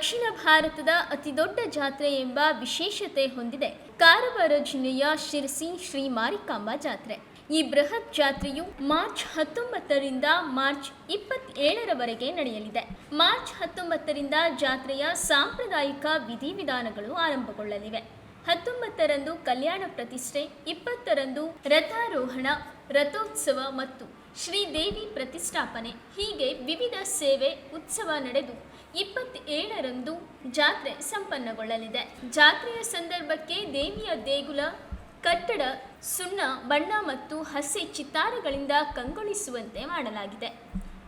ದಕ್ಷಿಣ ಭಾರತದ ಅತಿದೊಡ್ಡ ಜಾತ್ರೆ ಎಂಬ ವಿಶೇಷತೆ ಹೊಂದಿದೆ. ಕಾರವಾರ ಜಿಲ್ಲೆಯ ಶಿರಸಿ ಶ್ರೀ ಮಾರಿಕಾಂಬಾ ಜಾತ್ರೆ. ಈ ಬೃಹತ್ ಜಾತ್ರೆಯು ಮಾರ್ಚ್ ಹತ್ತೊಂಬತ್ತರಿಂದ ಮಾರ್ಚ್ ಇಪ್ಪತ್ತೇಳರವರೆಗೆ ನಡೆಯಲಿದೆ. ಮಾರ್ಚ್ ಹತ್ತೊಂಬತ್ತರಿಂದ ಜಾತ್ರೆಯ ಸಾಂಪ್ರದಾಯಿಕ ವಿಧಿವಿಧಾನಗಳು ಆರಂಭಗೊಳ್ಳಲಿವೆ. ಹತ್ತೊಂಬತ್ತರಂದು ಕಲ್ಯಾಣ ಪ್ರತಿಷ್ಠೆ, ಇಪ್ಪತ್ತರಂದು ರಥಾರೋಹಣ, ರಥೋತ್ಸವ ಮತ್ತು ಶ್ರೀದೇವಿ ಪ್ರತಿಷ್ಠಾಪನೆ. ಹೀಗೆ ವಿವಿಧ ಸೇವೆ, ಉತ್ಸವ ನಡೆದು ಇಪ್ಪತ್ತೇಳರಂದು ಜಾತ್ರೆ ಸಂಪನ್ನಗೊಳ್ಳಲಿದೆ. ಜಾತ್ರೆಯ ಸಂದರ್ಭಕ್ಕೆ ದೇವಿಯ ದೇಗುಲ, ಕಟ್ಟಡ, ಸುಣ್ಣ, ಬಣ್ಣ ಮತ್ತು ಹಸಿ ಚಿತ್ತಾರಗಳಿಂದ ಕಂಗೊಳಿಸುವಂತೆ ಮಾಡಲಾಗಿದೆ.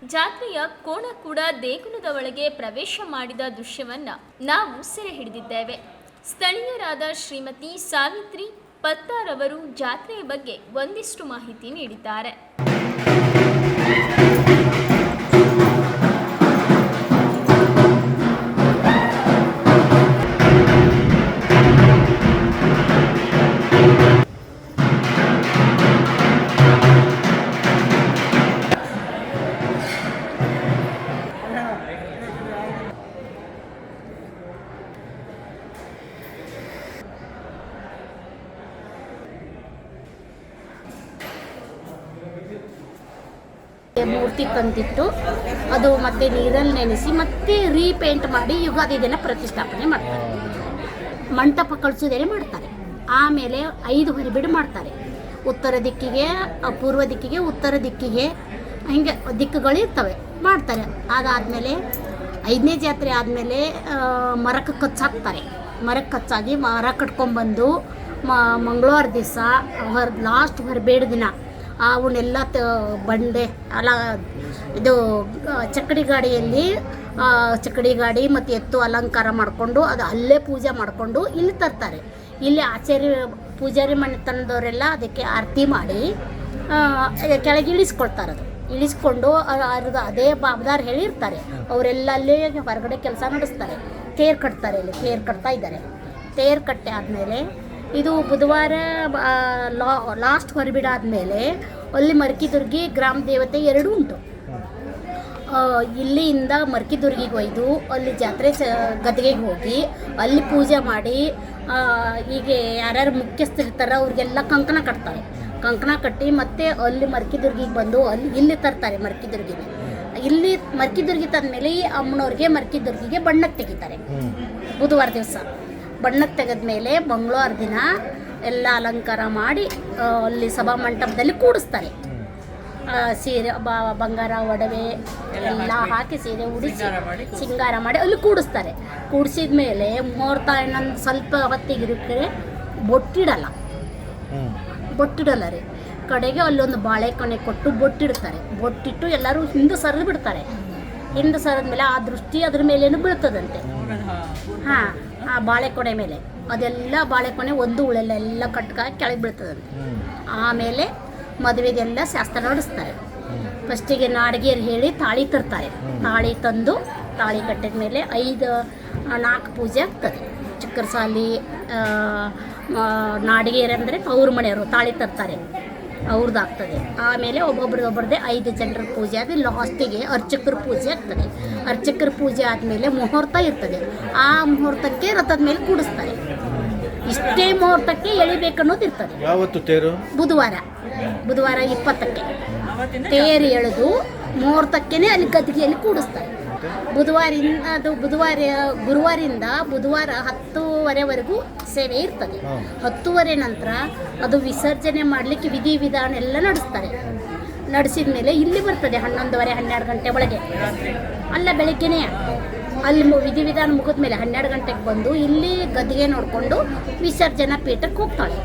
ಜಾತ್ರೆಯ ಕೋಣ ಕೂಡ ದೇಗುಲದ ಒಳಗೆ ಪ್ರವೇಶ ಮಾಡಿದ ದೃಶ್ಯವನ್ನು ನಾವು ಸೆರೆ ಹಿಡಿದಿದ್ದೇವೆ. ಸ್ಥಳೀಯರಾದ ಶ್ರೀಮತಿ ಸಾವಿತ್ರಿ ಪತ್ತಾರವರು ಜಾತ್ರೆಯ ಬಗ್ಗೆ ಒಂದಿಷ್ಟು ಮಾಹಿತಿ ನೀಡಿದ್ದಾರೆ. Thank you. ಮೂರ್ತಿ ತಂದಿಟ್ಟು ಅದು ಮತ್ತೆ ನೀರಲ್ಲಿ ನೆನೆಸಿ ಮತ್ತೆ ರೀಪೇಂಟ್ ಮಾಡಿ ಯುಗಾದಿ ದಿನ ಪ್ರತಿಷ್ಠಾಪನೆ ಮಾಡ್ತಾರೆ. ಮಂಟಪ ಕಳಿಸೋದೇನೆ ಮಾಡ್ತಾರೆ. ಆಮೇಲೆ ಐದು ಹೊರಿಬಿಡು ಮಾಡ್ತಾರೆ. ಉತ್ತರ ದಿಕ್ಕಿಗೆ, ಪೂರ್ವ ದಿಕ್ಕಿಗೆ, ಉತ್ತರ ದಿಕ್ಕಿಗೆ ಹಿಂಗೆ ದಿಕ್ಕುಗಳು ಇರ್ತವೆ. ಮಾಡ್ತಾರೆ. ಅದಾದಮೇಲೆ ಐದನೇ ಜಾತ್ರೆ ಆದಮೇಲೆ ಮರಕ್ಕೆ ಕಚ್ಚಾಕ್ತಾರೆ. ಮರಕ್ಕೆ ಕಚ್ಚಾಗಿ ಮರ ಕಟ್ಕೊಂಡ್ಬಂದು ಮಂಗಳವಾರ ದಿವಸ ಹೊರ ಲಾಸ್ಟ್ ಹೊರಬೇಡ ದಿನ ಅವನ್ನೆಲ್ಲ ತ ಬಂಡೆ ಅಲ್ಲ, ಇದು ಚಕ್ಕಡಿ ಗಾಡಿಯಲ್ಲಿ ಚಕ್ಕಡಿ ಗಾಡಿ ಮತ್ತು ಎತ್ತು ಅಲಂಕಾರ ಮಾಡಿಕೊಂಡು ಅದು ಅಲ್ಲೇ ಪೂಜೆ ಮಾಡಿಕೊಂಡು ಇಲ್ಲಿ ತರ್ತಾರೆ. ಇಲ್ಲಿ ಆಚಾರ್ಯ, ಪೂಜಾರಿ ಮನೆ ತಂದವರೆಲ್ಲ ಅದಕ್ಕೆ ಆರತಿ ಮಾಡಿ ಕೆಳಗೆ ಇಳಿಸ್ಕೊಳ್ತಾರೆ ಅದು. ಇಳಿಸ್ಕೊಂಡು ಅವ್ರದ್ದು ಅದೇ ಬಾಬ್ದಾರ್ ಹೇಳಿರ್ತಾರೆ. ಅವರೆಲ್ಲ ಅಲ್ಲಿ ಹೊರಗಡೆ ಕೆಲಸ ನಡೆಸ್ತಾರೆ. ತೇರು ಕಟ್ತಾರೆ ಇಲ್ಲಿ, ತೇರು ಕಟ್ತಾ ಇದ್ದಾರೆ. ತೇರು ಕಟ್ಟೆ ಆದಮೇಲೆ ಇದು ಬುಧವಾರ ಲಾ- ಲಾಸ್ಟ್ ಹೊರಬಿಡಾದ್ಮೇಲೆ ಅಲ್ಲಿ ಮರ್ಕಿದುರ್ಗಿ ಗ್ರಾಮ ದೇವತೆ ಎರಡೂ ಉಂಟು. ಇಲ್ಲಿಯಿಂದ ಮರ್ಕಿದುರ್ಗಿಗೆ ಒಯ್ದು ಅಲ್ಲಿ ಜಾತ್ರೆ ಸ ಗದ್ಗೆಗೆ ಹೋಗಿ ಅಲ್ಲಿ ಪೂಜೆ ಮಾಡಿ ಹೀಗೆ ಯಾರ್ಯಾರು ಮುಖ್ಯಸ್ಥರಿರ್ತಾರೋ ಅವ್ರಿಗೆಲ್ಲ ಕಂಕಣ ಕಟ್ತಾರೆ. ಕಂಕಣ ಕಟ್ಟಿ ಮತ್ತೆ ಅಲ್ಲಿ ಮರ್ಕಿದುರ್ಗಿಗೆ ಬಂದು ಅಲ್ಲಿ ಇಲ್ಲಿ ತರ್ತಾರೆ ಮರ್ಕಿದುರ್ಗಿಗೆ ಇಲ್ಲಿ ಮರ್ಕಿದುರ್ಗಿ ತಂದಮೇಲೆ ಈ ಅಮ್ಮನವ್ರಿಗೆ ಮರ್ಕಿದುರ್ಗಿಗೆ ಬಣ್ಣಕ್ಕೆ ತೆಗಿತಾರೆ. ಬುಧವಾರ ದಿವಸ. ಬಣ್ಣಕ್ಕೆ ತೆಗೆದ್ಮೇಲೆ ಮಂಗಳವಾರ ದಿನ ಎಲ್ಲ ಅಲಂಕಾರ ಮಾಡಿ ಅಲ್ಲಿ ಸಭಾ ಮಂಟಪದಲ್ಲಿ ಕೂಡಿಸ್ತಾರೆ. ಸೀರೆ ಬ- ಬಂಗಾರ ಒಡವೆ ಎಲ್ಲ ಹಾಕಿ ಸೀರೆ ಉಡಿಸಿ ಸಿಂಗಾರ ಮಾಡಿ ಅಲ್ಲಿ ಕೂಡಿಸ್ತಾರೆ. ಕೂಡಿಸಿದ ಮೇಲೆ ಮುಹೂರ್ತ ಇನ್ನೊಂದು ಸ್ವಲ್ಪ ಹೊತ್ತಿಗೆ ಇರುತ್ತೆ ಬೊಟ್ಟಿಡಲ್ಲ. ಬೊಟ್ಟಿಡಲ್ಲ ರೀ. ಕಡೆಗೆ ಅಲ್ಲೊಂದು ಬಾಳೆಕೊನೆ ಕೊಟ್ಟು ಬೊಟ್ಟಿಡ್ತಾರೆ. ಬೊಟ್ಟಿಟ್ಟು ಎಲ್ಲರೂ ಹಿಂದೆ ಸರಿದು ಬಿಡ್ತಾರೆ. ಹಿಂದೆ ಸರಿದ ಮೇಲೆ ಆ ದೃಷ್ಟಿ ಅದ್ರ ಮೇಲೇನು ಬೀಳ್ತದಂತೆ. ಹಾಂ. ಆ ಬಾಳೆಕೊನೆ ಮೇಲೆ. ಅದೆಲ್ಲ ಬಾಳೆಕೊನೆ ಒಂದು ಉಳೆಲ್ಲ ಎಲ್ಲ ಕಟ್ಕ ಕೆಳಗೆ ಬೀಳ್ತದಂತೆ ಆಮೇಲೆ ಮದುವೆಗೆಲ್ಲ ಶಾಸ್ತ್ರ ನಡೆಸ್ತಾರೆ. ಫಸ್ಟಿಗೆ ನಾಡಿಗೆರು ಹೇಳಿ ತಾಳಿ ತರ್ತಾರೆ. ತಾಳಿ ತಂದು ತಾಳಿ ಕಟ್ಟಿದ ಮೇಲೆ ಐದು ನಾಲ್ಕು ಪೂಜೆ ಆಗ್ತದೆ. ಚಿಕ್ಕರ ಸಾಲಿ ನಾಡಿಗೆರು ಅಂದರೆ ಅವ್ರ ಮನೆಯವರು ತಾಳಿ ತರ್ತಾರೆ. ಅವ್ರದ್ದು ಆಗ್ತದೆ ಆಮೇಲೆ ಒಬ್ಬೊಬ್ರದ್ದು ಒಬ್ಬರದೇ ಐದು ಜನರ ಪೂಜೆ ಆದರೆ ಲಾಸ್ಟಿಗೆ ಅರ್ಚಕರ ಪೂಜೆ ಆಗ್ತದೆ. ಅರ್ಚಕರ ಪೂಜೆ ಆದಮೇಲೆ ಮುಹೂರ್ತ ಇರ್ತದೆ. ಆ ಮುಹೂರ್ತಕ್ಕೆ ರಥದ ಮೇಲೆ ಕೂಡಿಸ್ತಾರೆ. ಇಷ್ಟೇ ಮುಹೂರ್ತಕ್ಕೆ ಎಳಿಬೇಕನ್ನೋದು ಇರ್ತದೆ. ಯಾವತ್ತು ತೇರು? ಬುಧವಾರ. ಬುಧವಾರ ಇಪ್ಪತ್ತಕ್ಕೆ. ತೇರು ಎಳೆದು ಮುಹೂರ್ತಕ್ಕೇನೆ ಅಲ್ಲಿ ಗದ್ದಿಗೆಯಲ್ಲಿ ಕೂಡಿಸ್ತಾರೆ. ಬುಧವಾರಿಂದ ಅದು ಬುಧವಾರ ಗುರುವಾರಿಂದ ಬುಧವಾರ ಹತ್ತುವರೆವರೆಗೂ ಸೇವೆ ಇರ್ತದೆ. ಹತ್ತುವರೆ ನಂತರ ಅದು ವಿಸರ್ಜನೆ ಮಾಡಲಿಕ್ಕೆ ವಿಧಿವಿಧಾನ ಎಲ್ಲ ನಡೆಸ್ತಾರೆ. ನಡೆಸಿದ ಮೇಲೆ ಇಲ್ಲಿ ಬರ್ತದೆ ಹನ್ನೊಂದುವರೆ ಹನ್ನೆರಡು ಗಂಟೆ ಒಳಗೆ. ಅಲ್ಲ ಬೆಳಗ್ಗೆನೇ. ಅಲ್ಲಿ ವಿಧಿವಿಧಾನ ಮುಗಿದ ಮೇಲೆ ಹನ್ನೆರಡು ಗಂಟೆಗೆ ಬಂದು ಇಲ್ಲಿ ಗದ್ದಿಗೆ ನೋಡಿಕೊಂಡು ವಿಸರ್ಜನಾ ಪೀಠಕ್ಕೆ ಹೋಗ್ತಾಳೆ.